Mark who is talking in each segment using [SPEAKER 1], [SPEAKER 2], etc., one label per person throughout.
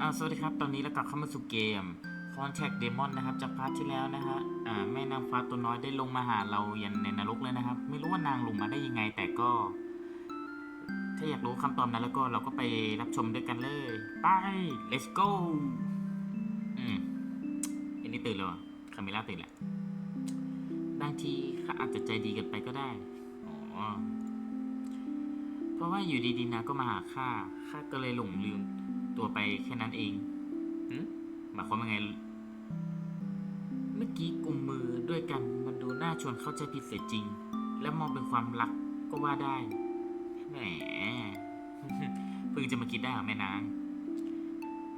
[SPEAKER 1] อ่าสวัสดีครับ ตอนนี้เรากลับเข้ามาสู่เกม Contact Demon นะครับ จากพาร์ทที่แล้วนะฮะอ่าแม่นางฟ้าตัวน้อยได้ลงมาหาเรายันในนรกเลยนะครับ ไม่รู้ว่านางลงมาได้ยังไง แต่ก็ ถ้าอยากรู้คำตอบนั้นแล้วก็เราก็ไปรับชมด้วยกันเลย ไป let's go อืมอันนี้ตื่นแล้วเหรอคาเมล่าตื่นแล้วบางทีข้าอาจจะใจดีเกันไปก็ได้อ๋อเพราะว่าอยู่ดีๆนะก็มาหาข้าข้าก็เลยหลงลืม ตัวไปแค่นั้นเองหึหมายความว่าไง เมื่อกี้กุมมือด้วยกันมันดูน่าชวนเข้าใจผิดเสียจริง และมองเป็นความรักก็ว่าได้ แหมเพิ่งจะมาคิดได้เหรอแม่นาง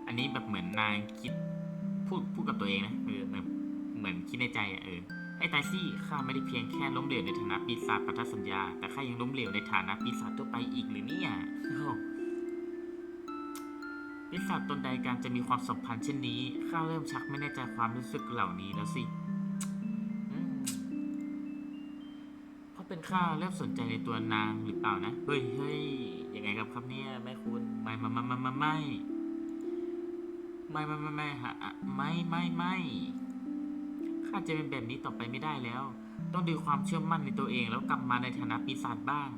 [SPEAKER 1] อันนี้แบบเหมือนนางคิด พูดพูดกับตัวเองนะเออแบบเหมือนคิดในใจอะเออไอ้ตายซี่ข้าไม่ได้เพียงแค่ล้มเหลวในฐานะปีศาจพันธสัญญา แต่ข้ายังล้มเหลวในฐานะปีศาจทั่วไปอีกหรือเนี่ย โอ้โหปีศาจตนใดการจะมีความสัมพันธ์เช่นนี้ข้าเริ่มชักไม่แน่ใจความรู้สึกเหล่านี้แล้วสิเพราะเป็นข้าเริ่มสนใจในตัวนางหรือเปล่านะ เฮ้ยเฮ้ยยังไงครับครับเนี่ยแม่คุณไม่ไม่ไม่ไม่ไม่ไม่ไม่ไม่ไม่ไม่ฮะไม่ไม่ไม่ข้าจะเป็นแบบนี้ต่อไปไม่ได้แล้ว ต้องดูความเชื่อมั่นในตัวเอง แล้วกลับมาในฐานะปีศาจบ้าง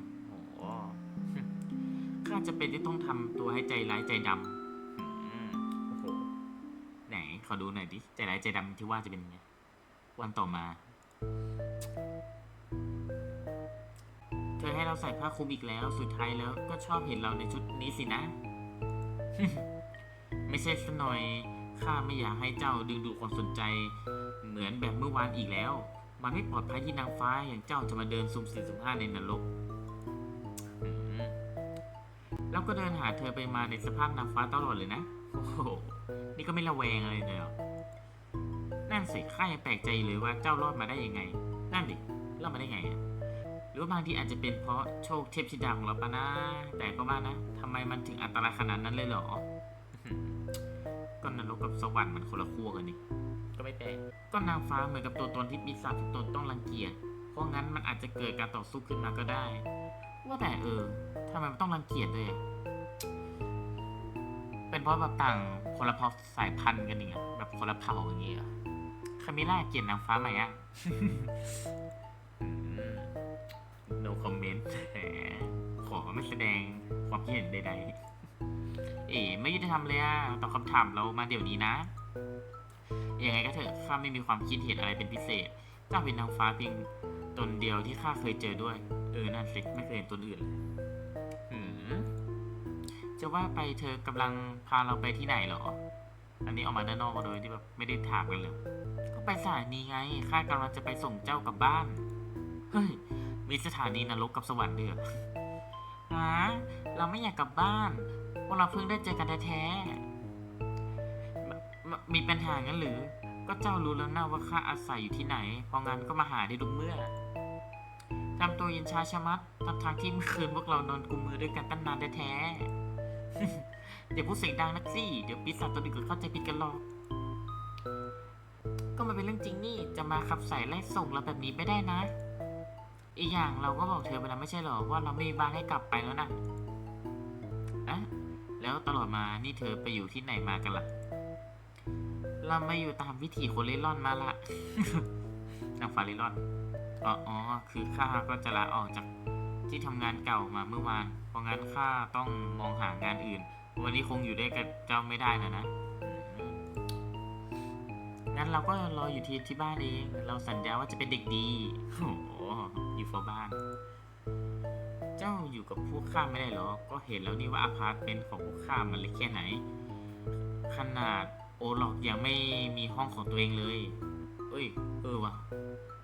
[SPEAKER 1] ข้าจะเป็นที่ต้องทำตัวให้ใจร้ายใจดำ อดูหน่อยดิ ใจร้ายใจดำที่ว่าจะเป็นยังไง วันต่อมา เธอให้เราใส่ผ้าคลุมอีกแล้ว สุดท้ายแล้วก็ชอบเห็นเราในชุดนี้สินะ ไม่ใช่สหน่อย ข้าไม่อยากให้เจ้าดึงดูดความสนใจ เหมือนแบบเมื่อวานอีกแล้ว มันไม่ปลอดภัยที่นางฟ้าอย่างเจ้าจะมาเดินสุ่มสี่สุ่มห้าในนรกแล้วก็เดินหาเธอไปมาในสภาพนางฟ้าตลอดเลยนะ โอ้โห นี่ก็ไม่ระแวงอะไรเลยเหรอนั่นสิข้ายังแปลกใจอยู่เลยว่าเจ้ารอดมาได้ยังไง นั่นดิรอดมาได้ไงอะหรือว่าบางทีอาจจะเป็นเพราะโชคเทพธิดาของเราปะนะ แต่ก็ว่านะทำไมมันถึงอันตรายขนาดนั้นเลยเหรอก็นรกกับสวรรค์มันคนละขั้วกันนี่ก็ไม่แปลกก็นางฟ้าเหมือนกับตัวตนที่ปีศาจทุกตนต้องรังเกียจ เพราะงั้นมันอาจจะเกิดการต่อสู้ขึ้นมาก็ได้ ว่าแต่เออทำไมมันต้องรังเกียจเลยอะ เป็นเพราะแบบต่างคนละเผ่าสายพันธุ์กันนี่อะแบบคนละเผ่าอย่างเงี้ยคามิล่าเกลียดนางฟ้าไหมอะ no comment ขอไม่แสดงความคิดเห็นใดๆ เอ๋ไม่ยุติธรรมเลยอะตอบคำถามเรามาเดี๋ยวนี้นะ ยังไงก็เถอะข้าไม่มีความคิดเห็นอะไรเป็นพิเศษเจ้าเป็นนางฟ้าเพียงตนเดียวที่ข้าเคยเจอด้วย เออนั่นสิไม่เคยเห็นตนอื่นเลย จะว่าไปเธอกำลังพาเราไปที่ไหนเหรอ อันนี้ออกมาด้านนอกโดยที่แบบไม่ได้ถามกันเลย ก็ไปสถานีไง ข้ากำลังจะไปส่งเจ้ากลับบ้าน เฮ้ย มีสถานีนรกกับสวรรค์ด้วยเหรอฮะเราไม่อยากกลับบ้าน พวกเราเพิ่งได้เจอกันแท้ๆมมมีปัญหางั้นหรือ ก็เจ้ารู้แล้วนะว่าข้าอาศัยอยู่ที่ไหนพราะงั้นก็มาหาได้ทุกเมื่อทำตัวเย็นชาชะมัดทั้งทางที่เมื่อคืนพวกเรานอนกุมมือด้วยกันตั้งนานแท้ๆ เดี๋ยวพูดเสียงดังนักสิเดี๋ยวปีศาจตัวอื่นก็เข้าใจผิดกันหรอก ก็มันเป็นเรื่องจริงนี่ จะมาขับสายไล่ส่งเราแบบนี้ไม่ได้นะ อีกอย่างเราก็บอกเธอไปแล้วไม่ใช่หรอว่าเราไม่มีบ้านให้กลับไปแล้วนะอะแล้วตลอดมานี่เธอไปอยู่ที่ไหนมากันล่ะ เรามาอยู่ตามวิถีคนเล่ร่อนมาละนางฟ้าเล่ร่อนอ๋ออ๋อคือข้าก็จะลาออกจากที่ทำงานเก่ามาเมื่อวาน เพราะงั้นข้าต้องมองหางานอื่น วันนี้คงอยู่ด้วยกับเจ้าไม่ได้นะนะอืมงั้นเราก็รออยู่ที่ที่บ้านเอง เราสัญญาว่าจะเป็นเด็กดี โอ้โหอยู่เฝ้าบ้าน เจ้าอยู่กับพวกข้าไม่ได้หรอ ก็เห็นแล้วนี่ว่าอพาร์ตเมนต์ของพวกข้ามันเล็กแค่ไหน ขนาดโอล็อกยังไม่มีห้องของตัวเองเลย เอ้ย เออว่ะ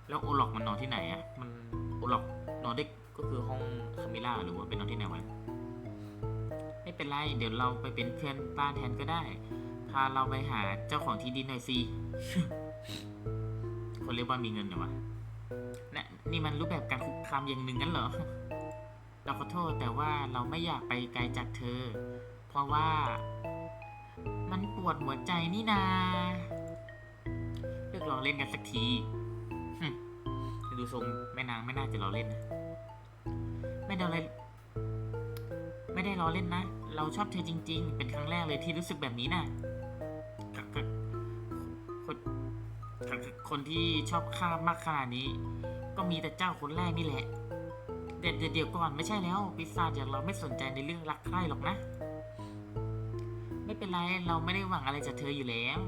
[SPEAKER 1] แล้วโอล็อกมันนอนที่ไหนอะมันโอล็อกนอนได้ก็คือห้องคา มิล่าหรือว่าเป็นนอนที่ไหนวะไม่เป็นไร เดี๋ยวเราไปเป็นเพื่อนบ้านแทนก็ได้ พาเราไปหาเจ้าของที่ดินหน่อยสิคนเรียกว่ามีเงินเหรอวะนะนี่มันรูปแบบการคุกคามอย่างหนึ่งงั้นเหรอ เราขอโทษแต่ว่าเราไม่อยากไปไกลจากเธอ เพราะว่า มันปวดหัวใจนี่นาเลิกล้อเล่นกันสักทีดูทรงแม่นางไม่น่าจะลอเล่นนะ ได้อเล่นไม่ได้ล้อเล่นนะ เราชอบเธอจริง ๆ เป็นครั้งแรกเลยที่รู้สึกแบบนี้น่ะกับกับคนคนที่ชอบข้ามากขนาดนี้ ก็มีแต่เจ้าคนแรกนี่แหละเดี๋ยวเดี๋ยวเดี๋ยวก่อนไม่ใช่แล้วปีศาจอย่างเราไม่สนใจในเรื่องรักใคร่หรอกนะ ไม่เป็นไรเราไม่ได้หวังอะไรจากเธออยู่แล้ว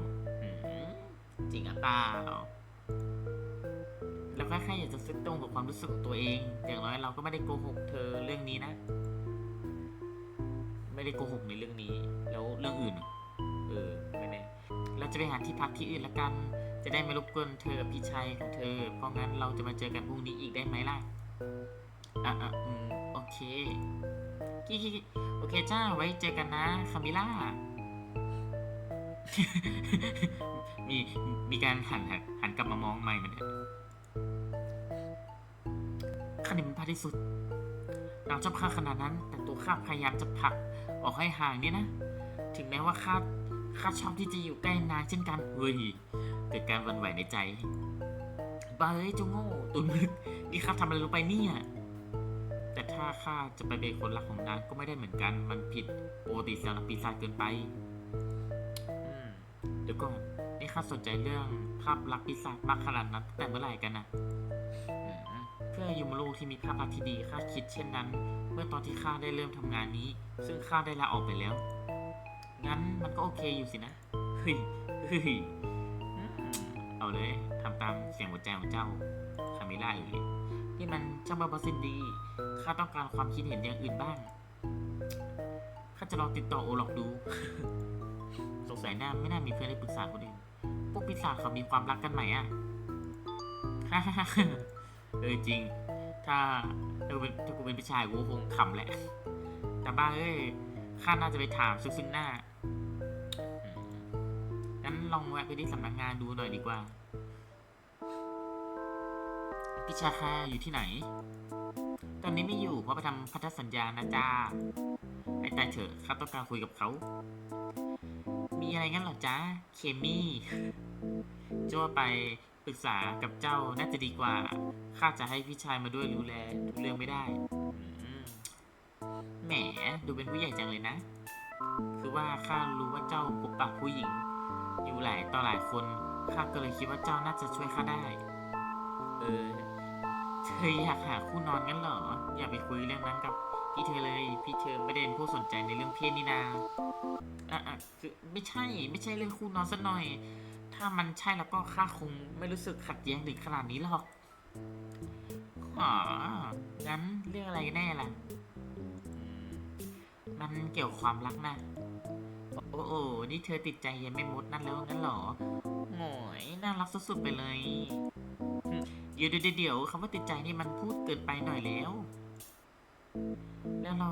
[SPEAKER 1] จริงอะเปล่า เราแค่แค่อยากจะซึ้งตรงกับความรู้สึกของตัวเอง อย่างน้อยเราก็ไม่ได้โกหกเธอเรื่องนี้นะ ไม่ได้โกหกในเรื่องนี้ แล้วเรื่องอื่น เออไม่แน่เราจะไปหาที่พักที่อื่นละกัน จะได้ไม่รบกวนเธอกับพี่ชายของเธอ เพราะงั้นเราจะมาเจอกันพรุ่งนี้อีกได้ไหมล่ะ อะอะอืมโอเคกี้โอเคจ้า ไว้เจอกันนะคามิล่า มีมีการหันหันหันกลับมามองใหม่เหมือนกัน ข้านี่มันพลาดที่สุดนางชอบข้าขนาดนั้น แต่ตัวข้าพยายามจะผลักออกให้ห่างเนี่ยนะ ถึงแม้ว่าข้าข้าชอบที่จะอยู่ใกล้นางเช่นกันเฮ้ยเกิดการวันไหวในใจบ้าเอ้ยเจ้าโง่ตุนมึกนี่ข้าทำอะไรลงไปเนี่ย แต่ถ้าข้าจะไปเป็นคนรักของนางก็ไม่ได้เหมือนกัน มันผิดปกติสำหรับปีศาจเกินไปเดี๋ยวก่อนนี่ข้าสนใจเรื่องภาพลักษณ์ปีศาจมากขนาดนั้นแต่เมื่อไหร่กันนะ เพื่ออยู่บนโลกที่มีภาพลักษณ์ที่ดีข้าคิดเช่นนั้น เมื่อตอนที่ข้าได้เริ่มทำงานนี้ ซึ่งข้าได้ลาออกไปแล้ว งั้นมันก็โอเคอยู่สินะเฮ้ยเฮ้ยอืมเอาเลยทำตามเสียงหัวใจของเจ้าคามิล่าอยู่เลยนี่มันช่างบ้าบอสินดีข้าต้องการความคิดเห็นอย่างอื่นบ้างข้าจะลองติดต่อโอหลอกดู สงสัยน่าไม่น่ามีเพื่อนได้ปรึกษาคนอื่นพวกปีศาจเขามีความรักกันไหมอะ เออจริง ถ้าถ้ากูเป็นถ้ากูเป็นผู้ชายกูก็คงขำแหละ แต่บ้าเอ้ยข้าน่าจะไปถามซึ่งหน้างั้นลองแวะไปที่สำนักงานดูหน่อยดีกว่า พิชาคาอยู่ที่ไหน ตอนนี้ไม่อยู่เพราะไปทำพันธสัญญานะจ้าไอ้ตายเถอะข้าต้องการคุยกับเขา มีอะไรงั้นเหรอจ้าเคมี่จ้าไป รึกษากับเจ้าน่าจะดีกว่า ข้าจะให้พี่ชายมาด้วยดูแลทุกเรื่องไม่ได้แหม ดูเป็นผู้ใหญ่จังเลยนะ คือว่าข้ารู้ว่าเจ้าปกปักผู้หญิง อยู่หลายต่อหลายคน ข้าก็เลยคิดว่าเจ้าน่าจะช่วยข้าได้ เออ เธออยากหาคู่นอนงั้นเหรอ อย่าไปคุยเรื่องนั้นกับพี่เธอเลย พี่เธอไม่ได้เป็นผู้สนใจในเรื่องเพศนี่นาอะอะคือไม่ใช่ ไม่ใช่เรื่องคู่นอนสักหน่อย ถ้ามันใช่แล้วก็ข้าคงไม่รู้สึกขัดแย้งถึงขนาดนี้หรอกอ๋องั้นเรื่องอะไรแน่ล่ะ มันเกี่ยวกับความรักนะ โอ้โอ้นี่เธอติดใจยังไม่มดนั่นแล้วงั้นหรอโหยน่ารักสุดๆไปเลยเดี๋ยวเดี๋ยวเดี๋ยวคำว่าติดใจนี่มันพูดเกินไปหน่อยแล้ว แล้วเรา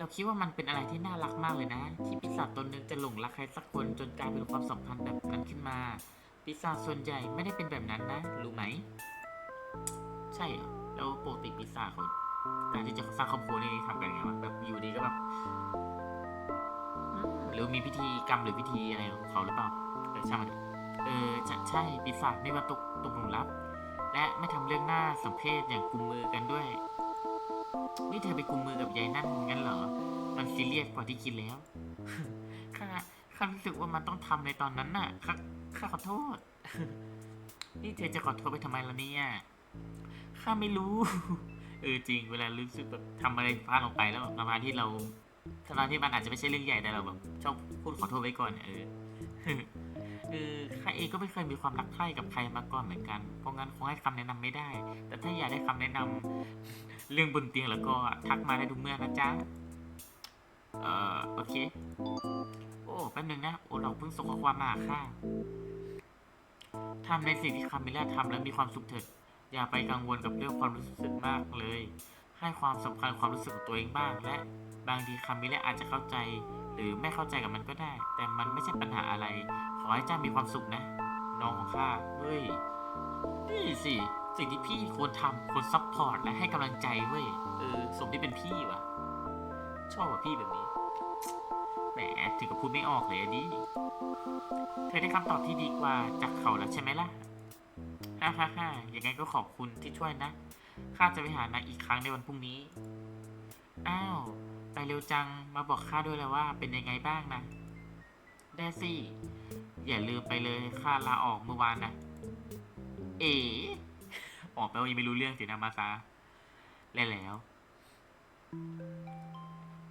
[SPEAKER 1] เราคิดว่ามันเป็นอะไรที่น่ารักมากเลยนะ ที่ปีศาจตนหนึงจะหลงรักใครสักคนจนกลายเป็นความสัมพันธ์แบบนั้นขึ้นมา ปีศาจส่วนใหญ่ไม่ได้เป็นแบบนั้นนะ รู้ไหม ใช่เหรอแล้วปกติปีศาจเขาการที่จะสร้างครอบครัวนี่ทำกันยังไงวะแบบอยู่ดีก็แบบอืมหรือมีพิธีกรรมหรือพิธีอะไรของเขาหรือเปล่าเออช่างมันเถอะเออใช่ใช่ปีศาจไม่มาตกตกหลุมรักและไม่ทำเรื่องหน้าสมเพศอย่างกุมมือกันด้วย นี่เธอไปกุมมือกับยายนั่นงั้นเหรอ มันซีเรียสกว่าที่คิดแล้ว ข้าข้ารู้สึกว่ามันต้องทำในตอนนั้นน่ะ ข้าข้าขอโทษ นี่เธอจะขอโทษไปทำไมล่ะเนี่ยข้าไม่รู้ เออจริง เวลารู้สึกแบบทำอะไรพลาดลงไปแล้วแบบประมาณที่เราทั้งที่มันอาจจะไม่ใช่เรื่องใหญ่แต่เราแบบชอบพูดขอโทษไว้ก่อน เออ เออข้าเองก็ไม่เคยมีความรักใคร่กับใครมาก่อนเหมือนกัน เพราะงั้นคงให้คำแนะนำไม่ได้ แต่ถ้าอยากได้คำแนะนำเรื่องบนเตียงแล้วก็ทักมาได้ทุกเมื่อนะจ๊ะ เอ่อโอเค โอ้แป๊บนึงนะโอ้เราเพิ่งส่งข้อความมาหาค่ะทำในสิ่งที่คาเมล่าทำแล้วมีความสุขเถิดอย่าไปกังวลกับเรื่องความรู้สึกมากเลย ให้ความสำคัญความรู้สึกของตัวเองบ้าง และบางทีคาเมล่าอาจจะเข้าใจ หรือไม่เข้าใจกับมันก็ได้ แต่มันไม่ใช่ปัญหาอะไร อให้เจ้ามีความสุขนะ น้องของข้าเฮ้ย นี่สิ สิ่งที่พี่ควรทำควรซัพพอร์ตและให้กำลังใจเว้ย เออ สมที่เป็นพี่วะชอบว่ะพี่แบบนี้ แหม ถึงกับพูดไม่ออกเลยอะดิ เธอได้คำตอบที่ดีกว่าจากเขาแล้วใช่ไหมล่ะ ฮ่าฮ่าฮ่ายังไงก็ขอบคุณที่ช่วยนะ ข้าจะไปหานายอีกครั้งในวันพรุ่งนี้ อ้าว ไปเร็วจัง มาบอกข้าด้วยแล้วว่าเป็นยังไงบ้างนะ ด้สิอย่าลืมไปเลยข้าลาออกเมื่อวานนะ เอ๋ออกไปว่ายังไม่รู้เรื่องสินะมาซาแล้วแล้ว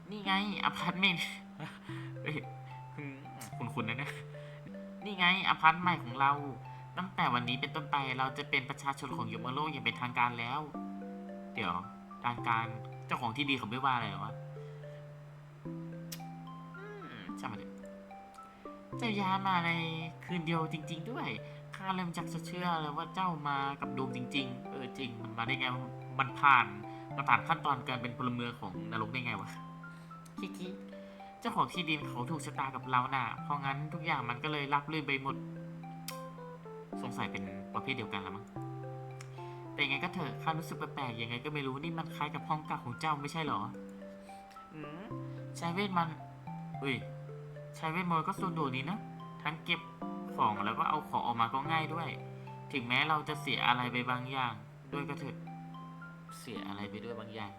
[SPEAKER 1] นี่ไงอพาร์ตเมนต์คุณคุณนะเนี่ยนี่ไงอพาร์ตใหม่ของเรา ตั้งแต่วันนี้เป็นต้นไปเราจะเป็นประชาชนของยมาโลกอย่างเป็นทางการแล้ว เดี๋ยวทางการเจ้าของที่ดีเขาไม่ว่าอะไรหรอวะช่างมันเถอะ เจ้าย้ายมาในคืนเดียวจริง ๆ ด้วย ข้าเริ่มจักจะเชื่อแล้วว่าเจ้ามากับดวงจริง ๆ เออจริง มันมาได้ไง มันผ่านมันผ่านขั้นตอนการเป็นพลเมืองของนรกได้ไงวะ คิคิเจ้าของที่ดินเขาถูกชะตากับเราน่ะ เพราะงั้นทุกอย่างมันก็เลยรับลื่นไปหมด สงสัยเป็นประเภทเดียวกันละมั้ง แต่ยังไงก็เถอะข้ารู้สึกแปลกๆยังไงก็ไม่รู้นี่มันคล้ายกับห้องกักของเจ้าไม่ใช่เหรอ อืมใช้เวทมัน อุ้ย ใช้เวทมนต์ก็สะดวกดีนะ ทั้งเก็บของแล้วก็เอาของออกมาก็ง่ายด้วย ถึงแม้เราจะเสียอะไรไปบางอย่าง ด้วยก็เถอะเสียอะไรไปด้วยบางอย่าง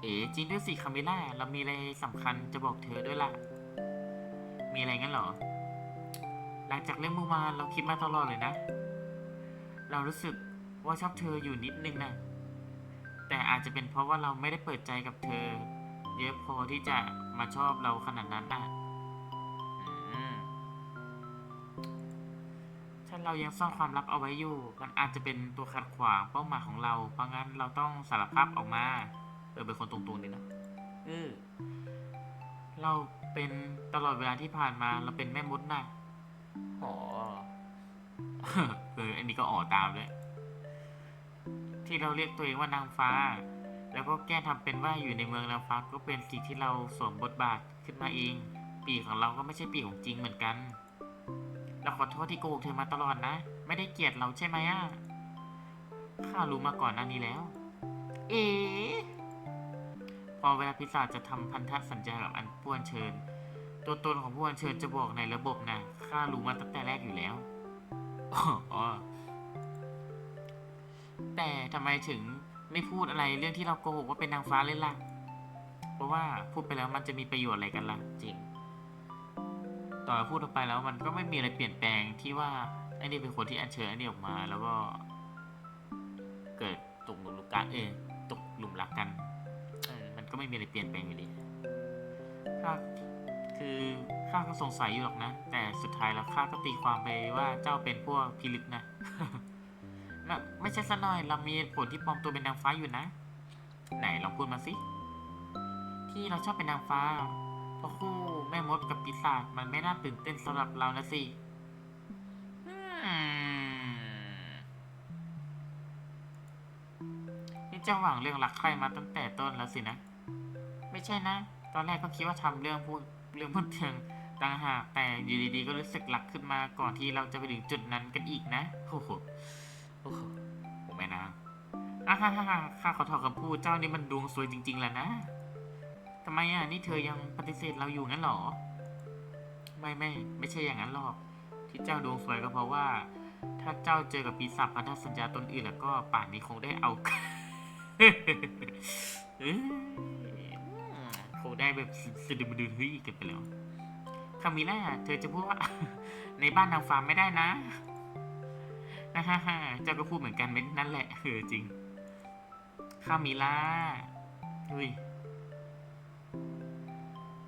[SPEAKER 1] เอ๋จริงด้วยสิคาเมล่าเรามีอะไรสำคัญจะบอกเธอด้วยล่ะ มีอะไรงั้นหรอ หลังจากเรื่องเมื่อวานเราคิดมาตลอดเลยนะ เรารู้สึกว่าชอบเธออยู่นิดนึงนะแต่อาจจะเป็นเพราะว่าเราไม่ได้เปิดใจกับเธอ เยอะพอที่จะมาชอบเราขนาดนั้นนะถ้าเรายังซ่อนความลับเอาไว้อยู่ มันอาจจะเป็นตัวขัดขวางเป้าหมายของเรา เพราะงั้นเราต้องสารภาพออกมา เออเป็นคนตรงๆดีนะเออเราเป็นตลอดเวลาที่ผ่านมาเราเป็นแม่มดนะอ๋อเอออันนี้ก็อ๋อตามเลยที่เราเรียกตัวเองว่านางฟ้า แล้วก็แก้ทำเป็นว่าอยู่ในเมืองนางฟ้าก็เป็นสิ่งที่เราสวมบทบาทขึ้นมาเอง ปีกของเราก็ไม่ใช่ปีกของจริงเหมือนกัน เราขอโทษที่โกหกเธอมาตลอดนะ ไม่ได้เกลียดเราใช่ไหมอะข้ารู้มาก่อนหน้านี้แล้ว เอ๋พอเวลาพิศาจจะทำพันธสัญญากับอันป้วนเชิญ ตัวตนของผู้อัญเชิญจะบอกในระบบนะข้ารู้มาตั้งแต่แรกอยู่แล้วอ๋อแต่ทำไมถึง ไม่พูดอะไรเรื่องที่เราโกหกว่าเป็นนางฟ้าเลยล่ะ เพราะว่าพูดไปแล้วมันจะมีประโยชน์อะไรกันล่ะ จริง ต่อพูดออกไปแล้วมันก็ไม่มีอะไรเปลี่ยนแปลงที่ว่าไอ้นี่เป็นคนที่อัญเชิญไอ้นี่ออกมา แล้วก็ เกิดตกหลุมรักกันเออตกหลุมรักกันเออมันก็ไม่มีอะไรเปลี่ยนแปลงอยู่ดีข้าคือข้าก็สงสัยอยู่หรอกนะ แต่สุดท้ายแล้วข้าก็ตีความไปว่าเจ้าเป็นพวกพิลึกนะ ไม่ใช่ซะหน่อยเรามีผลที่ปลอมตัวเป็นนางฟ้าอยู่นะ ไหนลองพูดมาสิ ที่เราชอบเป็นนางฟ้าเพราะคู่แม่มดกับปีศาจมันไม่น่าตื่นเต้นสำหรับเรานะสินี่เจ้าหวังเรื่องรักใครมาตั้งแต่ต้นแล้วสินะ ไม่ใช่นะ ตอนแรกก็คิดว่าทำเรื่องพูดเรื่องพูดเทิงต่างหากแต่อยู่ดีๆ ก็รู้สึกรักขึ้นมาก่อนที่เราจะไปถึงจุดนั้นกันอีกนะโอ้โหโอ้โห อะฮ่าฮ่าฮ่าข้าขอถอดคำพูดเจ้านี่มันดวงสวยจริงๆแหละนะทำไมอะนี่เธอยังปฏิเสธเราอยู่งั้นหรอ ไม่ไม่ไม่ใช่อย่างนั้นหรอก ที่เจ้าดวงสวยก็เพราะว่า ถ้าเจ้าเจอกับปีศาจพันธสัญญาตนอื่นแล้วก็ป่านนี้คงได้เอาคงได้แบบสะดึมดืนเฮ้ยกันไปแล้วคามิล่าเธอจะพูดว่าในบ้านนางฟ้าไม่ได้นะฮ่าฮ่าฮ่าเจ้าก็พูดเหมือนกันเม็ดนั่นแหละเออจริง คามิล่าเฮ้ย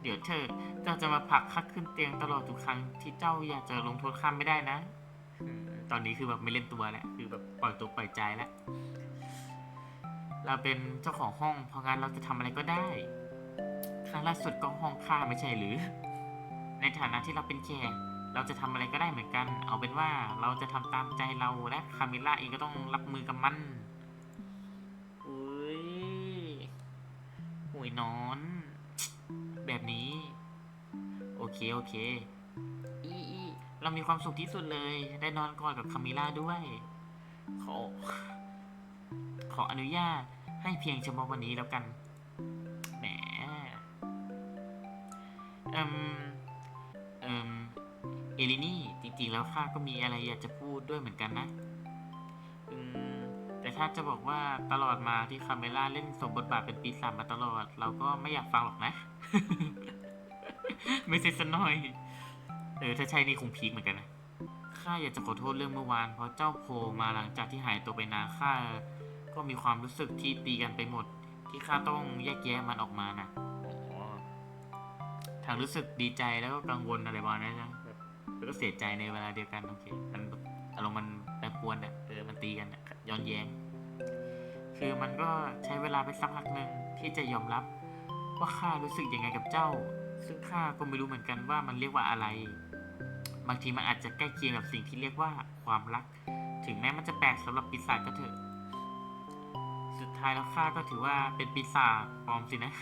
[SPEAKER 1] เดี๋ยวเธอ เจ้าจะมาผลักข้าขึ้นเตียงตลอดทุกครั้งที่เจ้าอยากจะลงโทษข้าไม่ได้นะ ตอนนี้คือแบบไม่เล่นตัวแล้ว คือแบบปล่อยตัวปล่อยใจแล้ว เราเป็นเจ้าของห้อง เพราะงั้นเราจะทำอะไรก็ได้ ครั้งล่าสุดก็ห้องข้าไม่ใช่หรือ ในฐานะที่เราเป็นแขกเราจะทำอะไรก็ได้เหมือนกัน เอาเป็นว่าเราจะทำตามใจเราและคามิล่าเองก็ต้องรับมือกับมัน ยนอน แบบนี้ โอเค โอเค อีอีเรามีความสุขที่สุดเลย ได้นอนกอดกับคามิล่าด้วย ขอ ขออนุญาตให้เพียงเฉพาะวันนี้แล้วกัน แหมเอืมเอืมเอลินี่ จริงๆ แล้วข้าก็มีอะไรอยากจะพูดด้วยเหมือนกันนะอืมแต่ ถ้าจะบอกว่าตลอดมาที่คาเมล่าเล่นสมบทบาทเป็นปีศาจมาตลอด เราก็ไม่อยากฟังหรอกนะ ไม่ใช่สกหน่อย เออ ถ้าใช่นี่คงพีคเหมือนกันนะข้าอยากจะขอโทษเรื่องเมื่อวาน เพราะเจ้าโผล่มาหลังจากที่หายตัวไปนานข้าก็มีความรู้สึกที่ตีกันไปหมด ที่ข้าต้องแยกแยะมันออกมานะทางรู้สึกดีใจแล้วก็กังวลอะไรประมาณนั้นนะแล้วก็เสียใจในเวลาเดียวกันโอเคมันอารมณ์มันแปรปรวนอะเออมันตีกันอะย้อนแย้ง คือมันก็ใช้เวลาไปสักพักหนึ่งที่จะยอมรับ ว่าข้ารู้สึกยังไงกับเจ้า ซึ่งข้าก็ไม่รู้เหมือนกันว่ามันเรียกว่าอะไร บางทีมันอาจจะใกล้เคียงกับสิ่งที่เรียกว่าความรัก ถึงแม้มันจะแปลกสำหรับปีศาจก็เถอะ สุดท้ายแล้วข้าก็ถือว่าเป็นปีศาจปลอมสินะ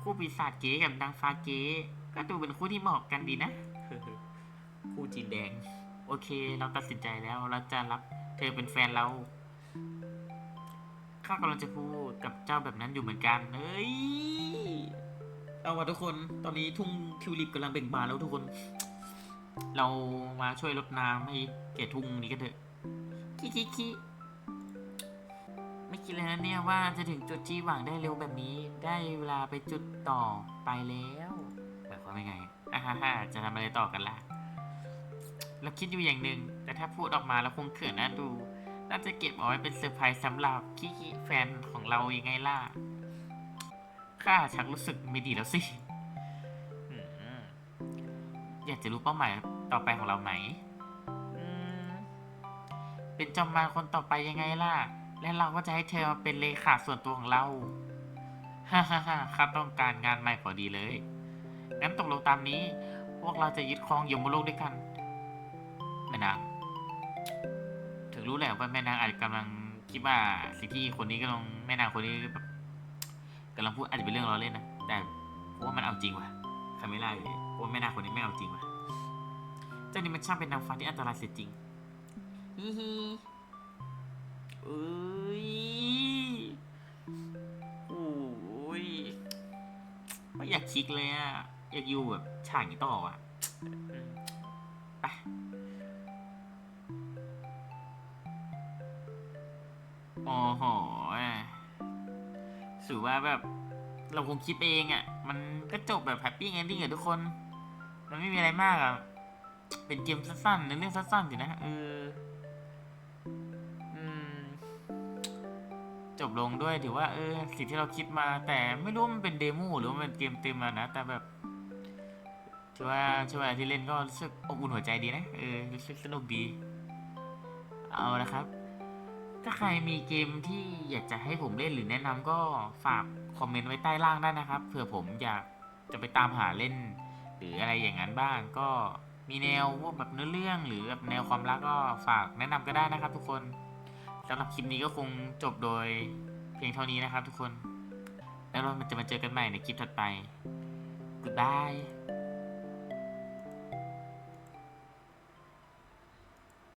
[SPEAKER 1] คู่ปีศาจเก๋กับนางฟ้าเก๋ก็ดูเป็นคู่ที่เหมาะกันดีนะคู่จีนแดง โอเค เราตัดสินใจแล้วเราจะรับ ธอเป็นแฟนเรา ข้ากำลังจะพูดกับเจ้าแบบนั้นอยู่เหมือนกัน เฮ้ย เอาว่ะทุกคน ตอนนี้ทุ่งทิวลิปกำลังเบ่งบานแล้วทุกคน เรามาช่วยรดน้ำให้แก่ทุ่งนี้กันเถอะคิคิคิไม่คิดเลยนะเนี่ยว่าจะถึงจุดที่หวังได้เร็วแบบนี้ ได้เวลาไปจุดต่อไปแล้วหมายความว่าไงอ่าฮ่าฮ่าจะทำอะไรต่อกันล่ะ เราคิดอยู่อย่างหนึ่งแต่ถ้าพูดออกมาแล้วคงเขินน่าดูน่าจะเก็บเอาไว้เป็นเซอร์ไพรส์สำหรับคิคิแฟนของเรายังไงล่ะข้าชักรู้สึกไม่ดีแล้วสิอยากจะรู้เป้าหมายต่อไปของเราไหมอืมเป็นจอมมารคนต่อไปยังไงล่ะ และเราก็จะให้เธอมาเป็นเลขาส่วนตัวของเรา ฮ่าฮ่าฮ่าข้าต้องการงานใหม่พอดีเลย งั้นตกลงตามนี้ พวกเราจะยึดครองยมโลกด้วยกัน แม่นาง ถึงรู้แหละว่าแม่นางอาจจะกำลังคิดว่าสิ่งที่คนนี้กำลังแม่นางคนนี้แบบกำลังพูดอาจจะเป็นเรื่องล้อเล่นนะแต่เพราะว่ามันเอาจริงว่ะคาไม่ไล่เลยเพราะว่าแม่นางคนนี้ไม่เอาจริงว่ะเจ้านี่มันช่างเป็นนางฟ้าที่อันตรายเสียจริงฮิฮิเอ้ยโอ้ยไม่อยากคิกเลยอะอยากอยู่แบบฉากนี้ต่ออะอืมไป อ้โหสือว่าแบบ เราคงคิดเองอะ่ะ มันก็จบแบบแฮปปี้เอนดิ้งอะทุกคน มันไม่มีอะไรมากอะ่ะ เป็นเกมสั้นๆเนื้อเรื่องสั้นๆสินะเอออืมจบลงด้วยถือว่าเออสิ่งที่เราคิดมา แต่ไม่รู้มันเป็นเดโมหรือว่ามันเป็นเกมเต็มแล้วนะ แต่แบบถือว่าช่วงที่เล่นก็รู้สึกอบอุ่นหัวใจดีนะ เออรู้สึกสนุกดี เอาละครับ ถ้าใครมีเกมที่อยากจะให้ผมเล่นหรือแนะนำก็ฝากคอมเมนต์ไว้ใต้ล่างได้นะครับเผื่อผมอยากจะไปตามหาเล่น หรืออะไรอย่างนั้นบ้าง ก็มีแนวพวกแบบเนื้อเรื่องหรือแบบแนวความรักก็ฝากแนะนำก็ได้นะครับ ทุกคนสำหรับคลิปนี้ก็คงจบโดยเพียงเท่านี้นะครับ ทุกคน แล้วเราจะมาเจอกันใหม่ในคลิปถัดไป goodbye